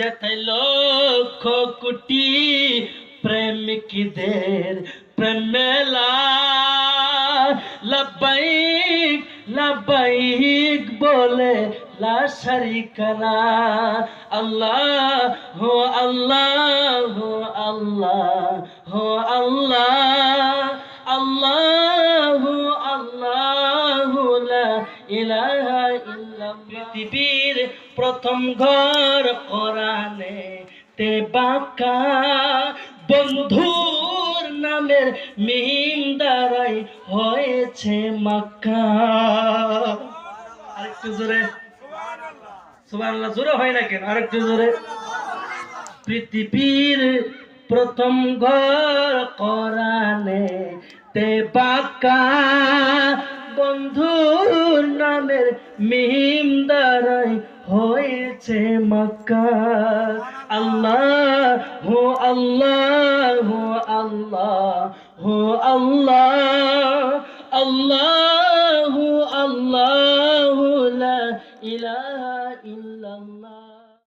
যেথায় লক্ষ কোটি প্রেমিকদের প্রেম মেলা লব্বাইক লব্বাইক বলে লা শারিকালা আল্লাহ হো আল্লাহ হো আল্লাহ হো আল্লাহ পৃথিবীর প্রথম ঘর কোরআনে তে বাঁকা। বন্ধুর নামের মিম দ্বারাই হয়েছে মাক্কা। আরেকটু জোরে। সুবহানাল্লাহ। জোরে হয় না কেন? আরেকটু জোরে। পৃথিবীর প্রথম ঘর কোরআনে তে বাঁকা। মিম দ্বারাই হয়েছে মক্কা। আল্লাহ হো আল্লাহ হো আল্লাহ হো আল্লাহ। আল্লাহ আল্লাহ লা ইলাহা ইল্লা